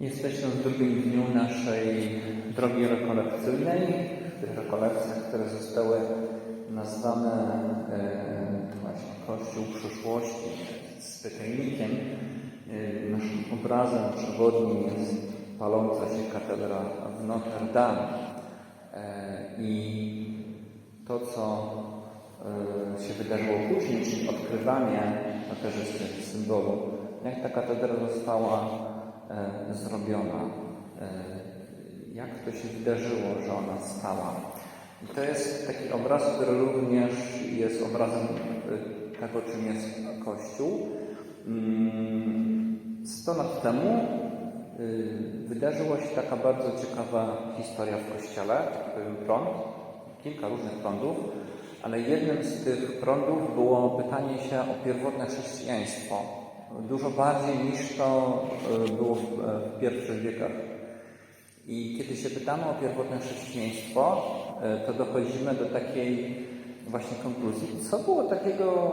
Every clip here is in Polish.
Jesteśmy w drugim dniu naszej drogi rekolekcyjnej. W tych rekolekcjach, które zostały nazwane e, właśnie Kościół przyszłości z pytajnikiem, e, naszym obrazem przewodnim jest paląca się katedra w Notre Dame. E, I to, co e, się wydarzyło później, czyli odkrywanie materzysty symbolu, jak ta katedra została zrobiona, e, jak to się wydarzyło, że ona stała. I to jest taki obraz, który również jest obrazem e, tego, czym jest Kościół. Mm, 100 lat temu wydarzyła się taka bardzo ciekawa historia w Kościele, prąd, kilka różnych prądów, ale jednym z tych prądów było pytanie się o pierwotne chrześcijaństwo. Dużo bardziej niż to y, było w, w pierwszych wiekach. I kiedy się pytamy o pierwotne chrześcijaństwo, y, to dochodzimy do takiej właśnie konkluzji, co było takiego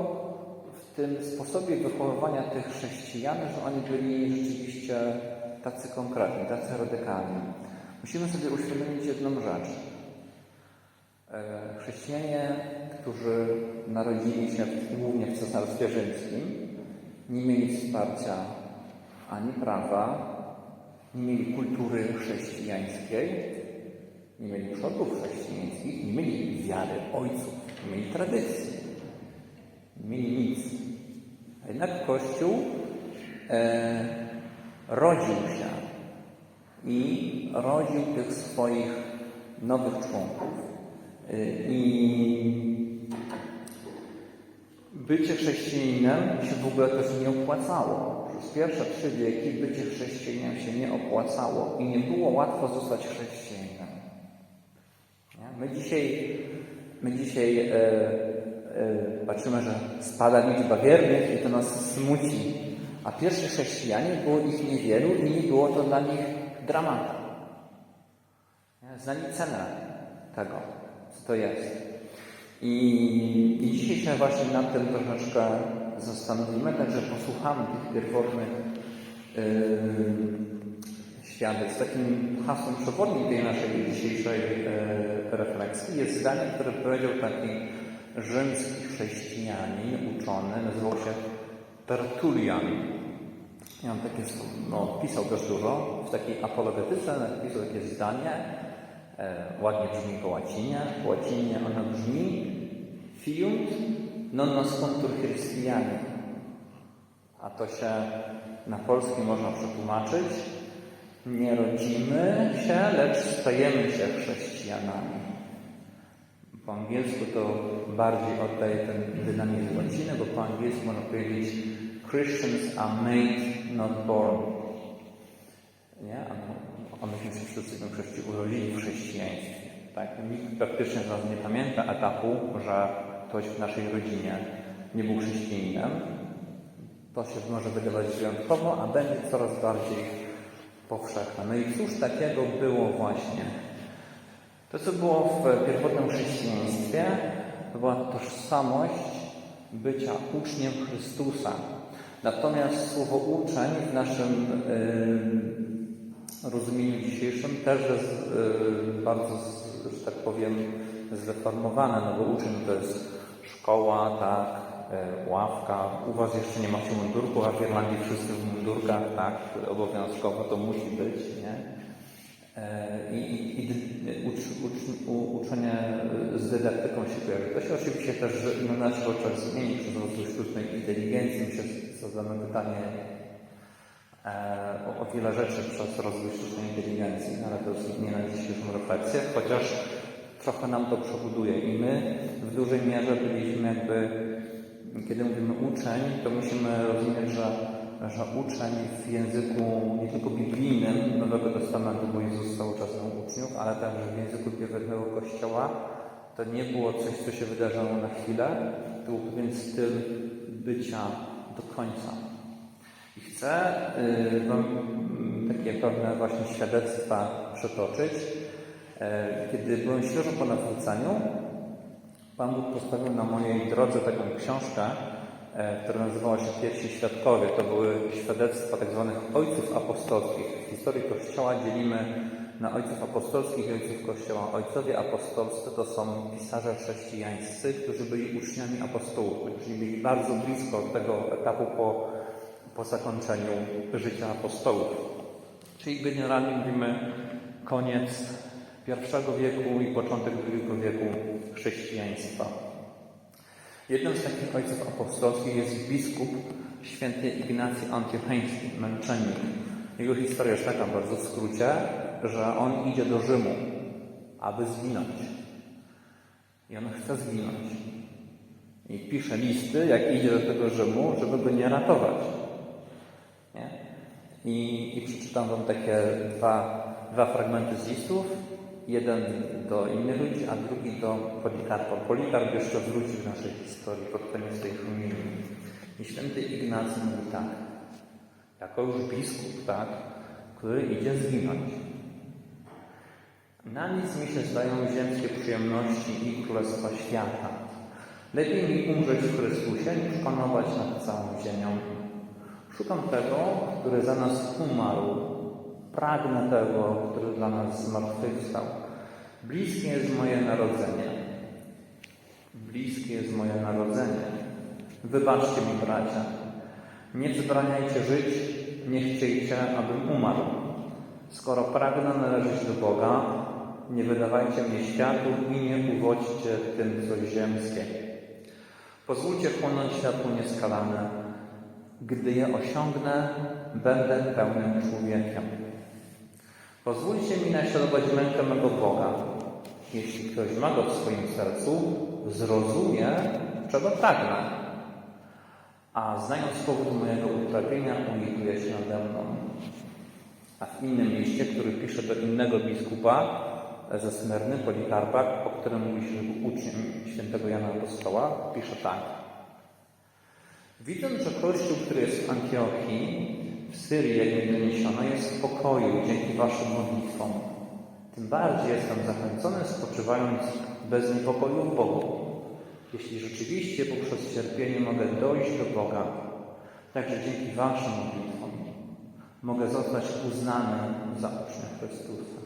w tym sposobie wychowywania tych chrześcijan, że oni byli rzeczywiście tacy konkretni, tacy radykalni. Musimy sobie uświadomić jedną rzecz. E, Chrześcijanie, którzy narodzili się głównie w Cesarstwie Rzymskim, nie mieli wsparcia ani prawa, nie mieli kultury chrześcijańskiej, nie mieli przodków chrześcijańskich, nie mieli wiary ojców, nie mieli tradycji, nie mieli nic. A jednak Kościół e, rodził się i rodził tych swoich nowych członków. E, I bycie chrześcijaninem się w ogóle też nie opłacało. Przez pierwsze trzy wieki bycie chrześcijaninem się nie opłacało i nie było łatwo zostać chrześcijaninem. My dzisiaj, my dzisiaj e, e, patrzymy, że spada liczba wiernych i to nas smuci. A pierwsi chrześcijanie było ich niewielu i nie było to dla nich dramatu. Znali cenę tego, co to jest. I, I dzisiaj się właśnie nad tym troszeczkę zastanowimy, także posłuchamy tych pierwotnych yy, świadectw. Takim hasłem przewodnim tej naszej dzisiejszej yy, refleksji jest zdanie, które powiedział taki rzymski chrześcijanin, uczony, nazywał się Tertulian. I on takie, no, pisał też dużo. W takiej apologetyce napisał takie zdanie, ładnie brzmi po łacinie. Po łacinie ono brzmi fiunt non nascontur Christiani. A to się na polski można przetłumaczyć nie rodzimy się, lecz stajemy się chrześcijanami. Po angielsku to bardziej oddaje ten dynamizm łaciny, bo po angielsku można powiedzieć Christians are made, not born. Nie? A A myśmy wszyscy w większości urodzili w chrześcijaństwie. Tak? Nikt praktycznie z nas nie pamięta etapu, że ktoś w naszej rodzinie nie był chrześcijaninem. To się może wydawać wyjątkowo, a będzie coraz bardziej powszechne. No i cóż takiego było właśnie to, co było w pierwotnym chrześcijaństwie, to była tożsamość bycia uczniem Chrystusa. Natomiast słowo uczeń w naszym y, też jest y, bardzo, że tak powiem, zdeformowane, no bo uczeń to jest szkoła, tak, y, ławka. U Was jeszcze nie macie mundurku, a w Irlandii wszyscy w mundurkach, tak, obowiązkowo to musi być, nie? E, I, i, i ucz, ucz, u, uczenie z dydaktyką się kojarzy. To się oczywiście też na naszych oczach zmieni przez rozwój sztucznej inteligencji. My się zadamy pytanie o, o wiele rzeczy przez rozwój sztucznej inteligencji, no ale to jest nie na dzisiejszą refleksję, chociaż trochę nam to przebuduje i my w dużej mierze byliśmy jakby, kiedy mówimy uczeń, to musimy rozumieć, że że uczeń w języku nie tylko biblijnym Nowego Testamentu, bo Jezus cały czas miał uczniów, ale także w języku pierwotnego Kościoła, to nie było coś, co się wydarzało na chwilę, to był pewien styl bycia do końca. Chcę y, Wam mm, takie pewne właśnie świadectwa przytoczyć. E, Kiedy byłem świeżo po nawróceniu, Pan Bóg postawił na mojej drodze taką książkę e, które nazywało się Pierwsi Świadkowie. To były świadectwa tak zwanych ojców apostolskich. W historii Kościoła dzielimy na ojców apostolskich i ojców Kościoła. Ojcowie apostolscy to są pisarze chrześcijańscy, którzy byli uczniami apostołów, czyli byli bardzo blisko tego etapu po, po zakończeniu życia apostołów. Czyli generalnie mówimy koniec I wieku i początek II wieku chrześcijaństwa. Jednym z takich ojców apostolskich jest biskup święty Ignacy Antiocheński, męczennik. Jego historia jest taka bardzo w skrócie, że on idzie do Rzymu, aby zginąć. I on chce zginąć. I pisze listy, jak idzie do tego Rzymu, żeby go nie ratować. I, I przeczytam Wam takie dwa, dwa fragmenty z listów. Jeden do innych ludzi, a drugi do Polikarpa. Polikarp jeszcze wróci w naszej historii pod koniec tej homilii. I święty Ignacy mówi tak, jako już biskup, tak, który idzie zginąć. Na nic mi się zdają ziemskie przyjemności i królestwa świata. Lepiej mi umrzeć w Chrystusie, niż panować nad całą ziemią. Szukam tego, który za nas umarł. Pragnę tego, który dla nas zmartwychwstał. Bliskie jest moje narodzenie. Bliskie jest moje narodzenie. Wybaczcie mi, bracia. Nie wzbraniajcie żyć, nie chciejcie, abym umarł. Skoro pragnę należeć do Boga, nie wydawajcie mnie światu i nie uwodźcie tym coś ziemskie. Pozwólcie chłonąć światło nieskalane. Gdy je osiągnę, będę pełnym człowiekiem. Pozwólcie mi naśladować mękę mego Boga. Jeśli ktoś ma go w swoim sercu, zrozumie, czego pragnę. A znając powód mojego utrapienia, ulituje się nade mną. A w innym liście, który pisze do innego biskupa ze Smyrny, Polikarpa, o którym mówi się, uczniem świętego Jana Apostoła, pisze tak. Widząc, że Kościół, który jest w Antiochii, w Syrii, jak doniesiono, jest w pokoju dzięki Waszym modlitwom, tym bardziej jestem zachęcony, spoczywając bez niepokoju w Bogu. Jeśli rzeczywiście poprzez cierpienie mogę dojść do Boga, także dzięki Waszym modlitwom mogę zostać uznany za ucznia Chrystusa.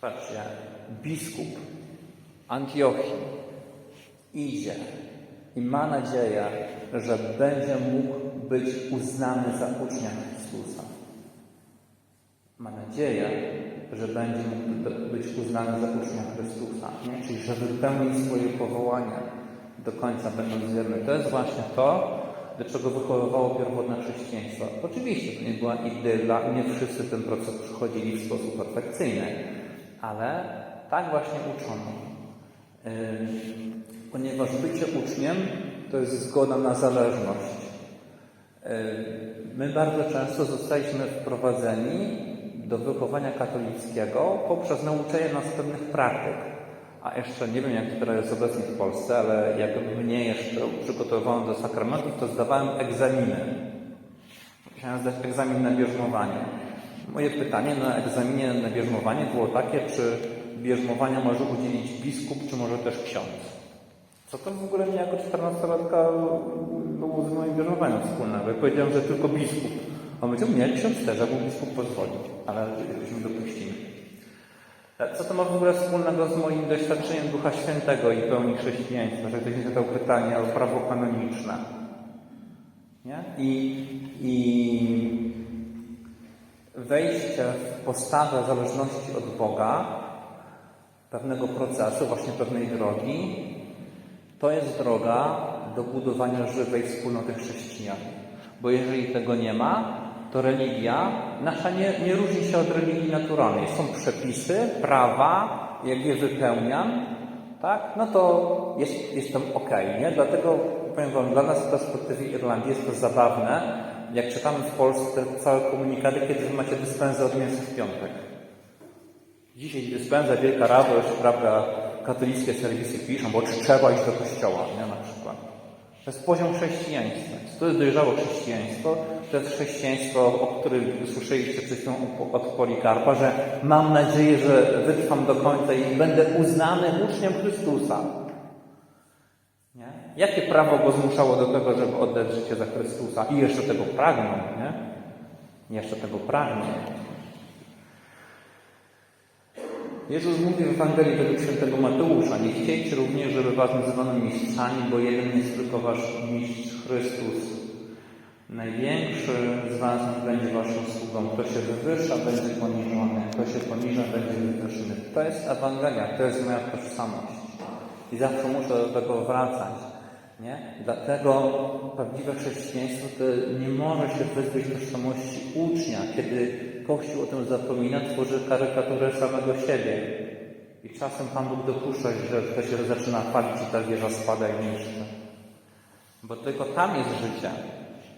Patrzcie, biskup Antiochii idzie i ma nadzieję, że będzie mógł być uznany za ucznia Chrystusa. Ma nadzieję, że będzie mógł być uznany za ucznia Chrystusa, nie? czyli że wypełni swoje powołanie do końca będąc wierny. To jest właśnie to, do czego wychowywało pierwotne chrześcijaństwo. Oczywiście to nie była idyla nie wszyscy ten proces przechodzili w sposób perfekcyjny, ale tak właśnie uczono. Ponieważ bycie uczniem to jest zgoda na zależność. Yy, my bardzo często zostaliśmy wprowadzeni do wychowania katolickiego poprzez nauczenie nas pewnych praktyk. A jeszcze nie wiem, jak to jest obecnie w Polsce, ale jak mnie jeszcze przygotowywano do sakramentów, to zdawałem egzaminy. Musiałem zdać egzamin na bierzmowanie. Moje pytanie na egzaminie na bierzmowanie było takie, czy bierzmowania może udzielić biskup, czy może też ksiądz. Co to w ogóle nie jako 14-latka było z moim bierzmowaniem wspólnego. Ja powiedziałem, że tylko biskup. On powiedział, nie, ksiądz też, jakby biskup pozwolił, ale żebyśmy dopuścili. Co to ma w ogóle wspólnego z moim doświadczeniem Ducha Świętego i pełni chrześcijaństwa? Że ktoś mi zadał pytanie o prawo kanoniczne. Nie? I, I wejście w postawę zależności od Boga, pewnego procesu, właśnie pewnej drogi, to jest droga do budowania żywej wspólnoty chrześcijan. Bo jeżeli tego nie ma, to religia nasza nie, nie różni się od religii naturalnej. Są przepisy, prawa, jak je wypełniam, tak, no to jest, jestem ok, nie? Dlatego powiem Wam, dla nas z perspektywy Irlandii jest to zabawne, jak czytamy w Polsce całe komunikaty, kiedy wy macie dyspensę od mięsa w piątek. Dzisiaj dyspensa, wielka radość, prawda, katolickie serwisy piszą, bo czy trzeba iść do kościoła, nie, na przykład. To jest poziom chrześcijaństwa. To jest dojrzałe chrześcijaństwo. To jest chrześcijaństwo, o którym słyszeliście przed chwilą od Polikarpa, że mam nadzieję, że wytrwam do końca i będę uznany uczniem Chrystusa. Nie? Jakie prawo go zmuszało do tego, żeby oddać życie za Chrystusa i jeszcze tego pragnął, nie? Jeszcze tego pragnie. Jezus mówi w Ewangelii według świętego Mateusza, nie chciejcie również, żeby was nazywano mistrzami, bo jeden jest tylko wasz mistrz Chrystus. Największy z was będzie waszym sługą. Kto się wywyższa, będzie poniżony. Kto się poniża, będzie wywyższony. To jest Ewangelia, to jest moja tożsamość. I zawsze muszę do tego wracać. Nie? Dlatego prawdziwe chrześcijaństwo to nie może się wyzbyć tożsamości ucznia. Kiedy Kościół o tym zapomina, tworzy karykaturę samego siebie. I czasem Pan Bóg dopuszcza, że to się zaczyna palić i ta wieża spada i niszczy. Bo tylko tam jest życie.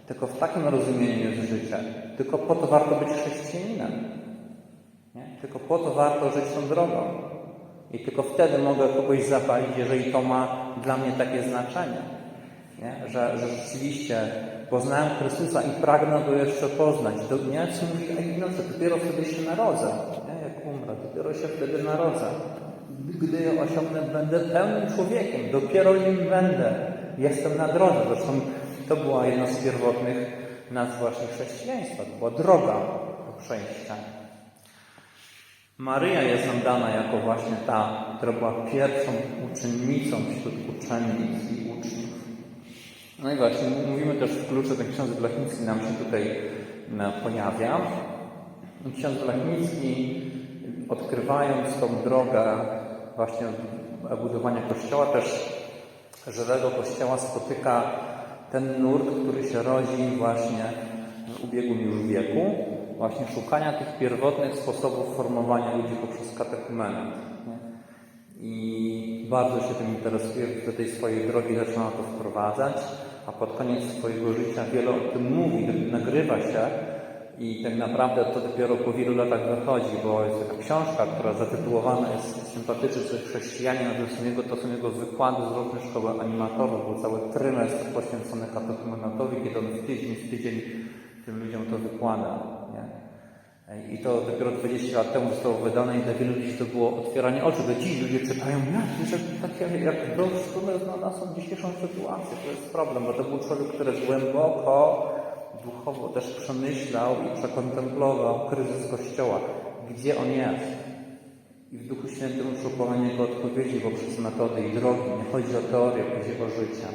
Tylko w takim rozumieniu jest życie. Tylko po to warto być chrześcijaninem. Nie? Tylko po to warto żyć tą drogą. I tylko wtedy mogę kogoś zapalić, jeżeli to ma dla mnie takie znaczenie. Nie? Że, że rzeczywiście poznałem Chrystusa i pragnę go jeszcze poznać. Do dnia, co mówi, a Ignacy, dopiero wtedy się narodzę. Nie? Jak umrę, dopiero się wtedy narodzę. Gdy osiągnę, będę pełnym człowiekiem. Dopiero nim będę. Jestem na drodze. Zresztą to była jedna z pierwotnych nazw właśnie chrześcijaństwa. To była droga do przejścia. Maryja jest nam dana jako właśnie ta, która była pierwszą uczennicą wśród uczennic i uczniów. No i właśnie, mówimy też w kluczu, ten ksiądz Blachnicki nam się tutaj pojawia. I ksiądz Blachnicki, odkrywając tą drogę właśnie budowania kościoła, też żywego kościoła spotyka ten nurt, który się rodzi właśnie w ubiegłym już wieku, właśnie szukania tych pierwotnych sposobów formowania ludzi poprzez katechumenat. nie? I bardzo się tym interesuje, do tej swojej drogi zaczyna to wprowadzać, a pod koniec swojego życia wiele o tym mówi, nagrywa się i tak naprawdę to dopiero po wielu latach wychodzi, bo jest taka książka, która zatytułowana jest Sympatycznie coś chrześcijanie, natomiast są jego, to są jego wykłady z różnych szkoły animatorów, był cały trymestr poświęcony katechumenatowi, kiedy on w tydzień, w tydzień tym ludziom to wykłada. I to dopiero 20 lat temu zostało wydane i dla wielu ludzi to było otwieranie oczu. Do dziś ludzie czytają, że takie jak Bóg na naszą dzisiejszą sytuację. To jest problem, bo to był człowiek, który głęboko duchowo też przemyślał i przekontemplował kryzys Kościoła. Gdzie on jest? I w Duchu Świętym szukał na niego odpowiedzi poprzez metody i drogi. Nie chodzi o teorię, chodzi o życie.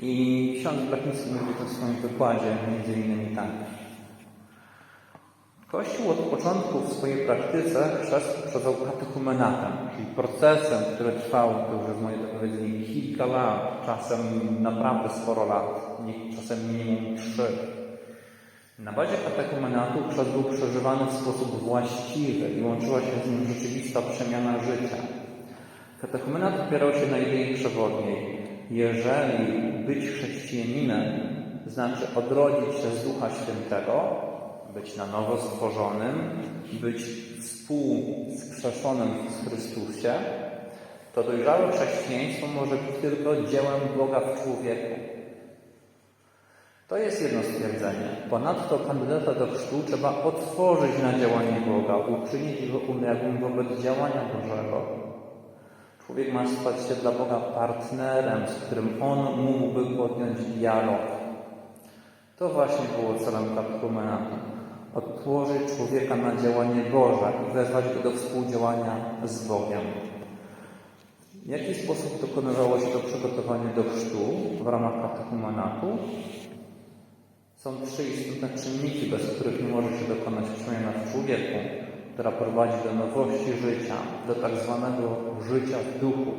I ksiądz Blachnicki mówi to w swoim wykładzie, między innymi tak. Kościół od początku w swojej praktyce chrzest uprzedzał katechumenatem, czyli procesem, który trwał, to już jest moje powiedzenie, kilka lat, czasem naprawdę sporo lat, czasem minimum trzy. Na bazie katechumenatu chrzest był przeżywany w sposób właściwy i łączyła się z nim rzeczywista przemiana życia. Katechumenat opierał się na idei przewodniej. Jeżeli być chrześcijaninem znaczy odrodzić się z Ducha Świętego, być na nowo stworzonym, być współskrzeszonym w Chrystusie, to dojrzałe chrześcijaństwo może być tylko dziełem Boga w człowieku. To jest jedno stwierdzenie. Ponadto kandydata do chrztu trzeba otworzyć na działanie Boga, uczynić go uległym wobec działania Bożego. Człowiek ma stać się dla Boga partnerem, z którym on mógłby podjąć dialog. To właśnie było celem katechumenatu odtworzyć człowieka na działanie Boże i wezwać go do współdziałania z Bogiem. W jaki sposób dokonywało się to przygotowanie do chrztu w ramach katechumenatu? Są trzy istotne czynniki, bez których nie może się dokonać przemiana w człowieku, która prowadzi do nowości życia, do tak zwanego życia w duchu,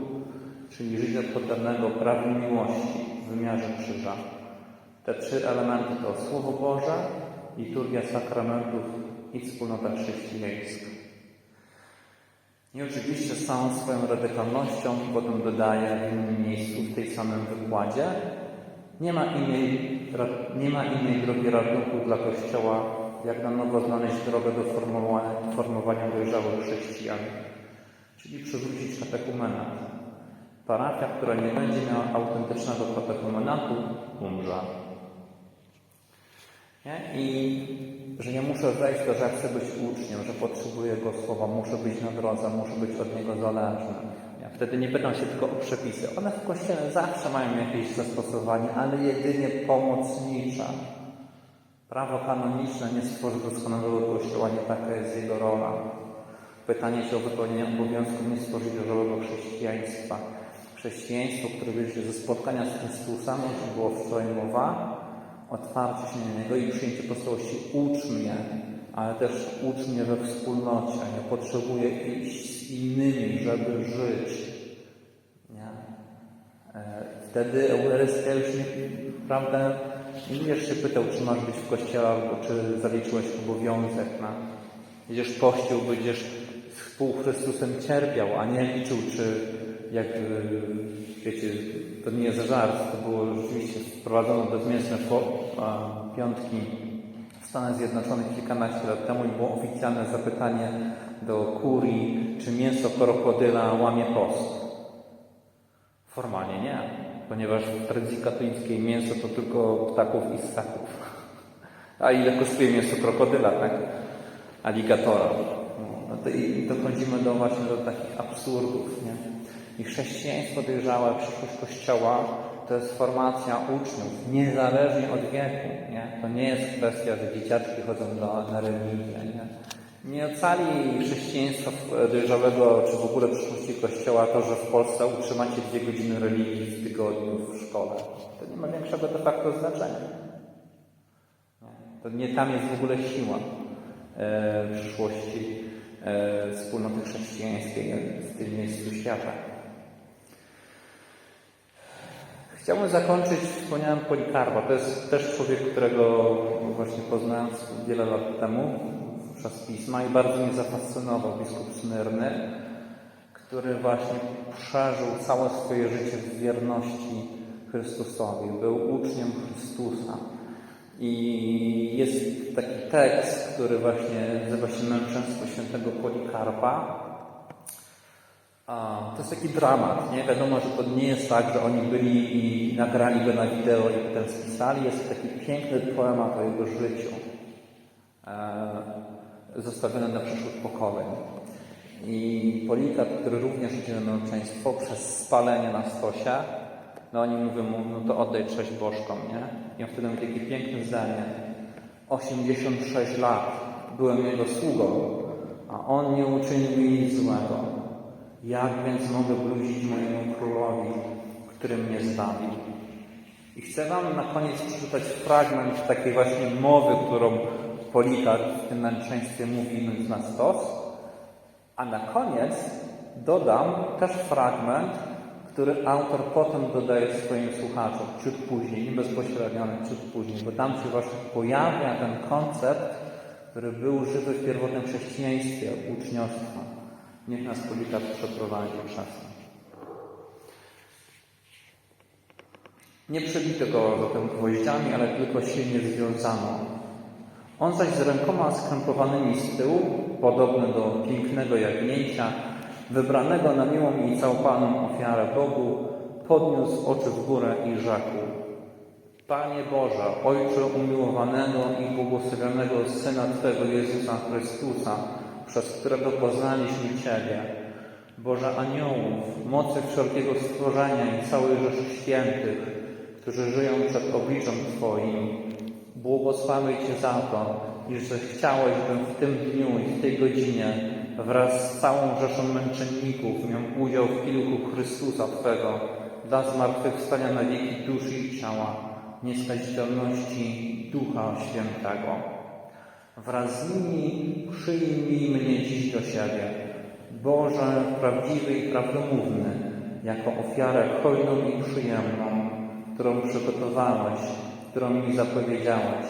czyli życia poddanego prawu miłości w wymiarze krzyża. Te trzy elementy to Słowo Boże, liturgia sakramentów i wspólnota chrześcijańska. I oczywiście z całą swoją radykalnością, potem dodaję w innym miejscu, w tej samym wykładzie, nie ma innej, nie ma innej drogi ratunku dla Kościoła, jak na nowo znaleźć drogę do formowania, formowania dojrzałych chrześcijan, czyli przywrócić katechumenat. Parafia, która nie będzie miała autentycznego katechumenatu, umrze. Nie? I że nie muszę wejść to, że ja chcę być uczniem, że potrzebuję Jego słowa, muszę być na drodze, muszę być od Niego zależny. Nie? Wtedy nie pytam się tylko o przepisy. One w Kościele zawsze mają jakieś zastosowanie, ale jedynie pomocnicze. Prawo kanoniczne nie stworzy doskonałego Kościoła, nie taka jest jego rola. Pytanie się o wypełnienie obowiązków nie stworzy dojrzałego chrześcijaństwa. Chrześcijaństwo, które się ze spotkania z Chrystusem, o czym było wczoraj mowa, otwarcie się na Niego i przyjęcie postałości ucz mnie, ale też ucz mnie we wspólnocie. Ja potrzebuję iść z innymi, żeby żyć. Nie? E, Wtedy Eucharystia już nie, nie się pytał, czy masz być w kościele, albo czy zaliczyłeś obowiązek na Będziesz pościł, będziesz współ Chrystusem cierpiał, a nie liczył, czy jak y, wiecie, to nie jest żart, to było rzeczywiście wprowadzono bezmięsne piątki w Stanach Zjednoczonych kilkanaście lat temu i było oficjalne zapytanie do kurii, czy mięso krokodyla łamie post. Formalnie nie, ponieważ w tradycji katolickiej mięso to tylko ptaków i ssaków. A ile kosztuje mięso krokodyla, tak? Aligatora. No to i dochodzimy do właśnie do takich absurdów, nie? I chrześcijaństwo dojrzałe, przyszłość Kościoła to jest formacja uczniów, niezależnie od wieku, nie? To nie jest kwestia, że dzieciaczki chodzą do, na religię, nie? Nie ocali chrześcijaństwa dojrzałego, czy w ogóle przyszłości Kościoła to, że w Polsce utrzymacie dwie godziny religii w tygodniu w szkole. To nie ma większego de facto znaczenia. To nie tam jest w ogóle siła e, przyszłości e, wspólnoty chrześcijańskiej w tym miejscu świata. Chciałbym zakończyć, wspomniałem Polikarpa. To jest też człowiek, którego właśnie poznałem wiele lat temu przez pisma i bardzo mnie zafascynował biskup Smyrny, który właśnie przeżył całe swoje życie w wierności Chrystusowi. Był uczniem Chrystusa. I jest taki tekst, który właśnie nazywa się Męczeństwo Świętego Polikarpa. To jest taki dramat, nie? Wiadomo, że to nie jest tak, że oni byli i nagrali go na wideo i potem spisali. Jest taki piękny poemat o jego życiu, e, zostawiony na przyszłych pokoleń. I Polikarp, który również idzie na męczeństwo przez spalenie na stosie, no oni mówią mu, no to oddaj cześć bożkom, nie? I on wtedy mówi takie piękne zdanie. 86 lat byłem jego sługą, a on nie uczynił mi nic złego. Jak więc mogę bluźnić mojemu królowi, który mnie zbawił? I chcę Wam na koniec przeczytać fragment takiej właśnie mowy, którą Polikarp w tym męczeństwie mówi na stos. A na koniec dodam też fragment, który autor potem dodaje swoim słuchaczom, ciut później, nie bezpośrednio, ale ciut później, bo tam się właśnie pojawia ten koncept, który był żywy w pierwotnym chrześcijaństwie, uczniostwa. Niech nas Polikarp przeprowadzi to. Nie przebito go zatem gwoździami, ale tylko silnie związano. On zaś z rękoma skrępowanymi z tyłu, podobny do pięknego jagnięcia, wybranego na miłą i całpaną ofiarę Bogu, podniósł oczy w górę i rzekł Panie Boże, Ojcze umiłowanego i błogosławionego Syna Twego Jezusa Chrystusa, przez którego poznaliśmy Ciebie, Boże aniołów, mocy wszelkiego stworzenia i całej rzeszy świętych, którzy żyją przed obliczem Twoim, błogosławię Cię za to, iż chciałeś, bym w tym dniu i w tej godzinie wraz z całą rzeszą męczenników miał udział w kilku Chrystusa Twego dla zmartwychwstania na wieki duszy i ciała, nieskazitelności Ducha Świętego. Wraz z nimi przyjmij mnie dziś do siebie, Boże, prawdziwy i prawdomówny, jako ofiarę hojną i przyjemną, którą przygotowałeś, którą mi zapowiedziałeś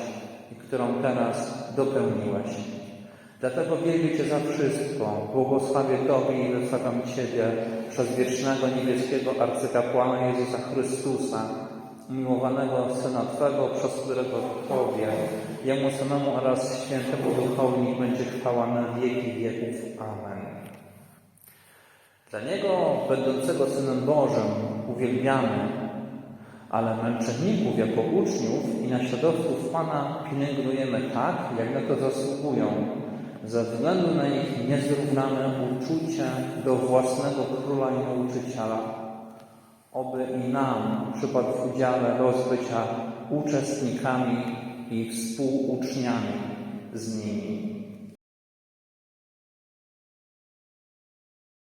i którą teraz dopełniłeś. Dlatego wielbię Cię za wszystko, błogosławię Tobie i wysoką Ciebie przez wiecznego niebieskiego arcykapłana Jezusa Chrystusa, umiłowanego Syna Twego, przez którego Tobie, Jemu samemu oraz Świętemu Duchowi będzie chwała na wieki wieków. Amen. Dla Niego, będącego Synem Bożym, uwielbiamy, ale męczenników jako uczniów i naśladowców Pana pielęgnujemy tak, jak na to zasługują, ze względu na ich niezrównane uczucie do własnego króla i nauczyciela, oby i nam przypadł w udziale los uczestnikami i współuczniami z nimi.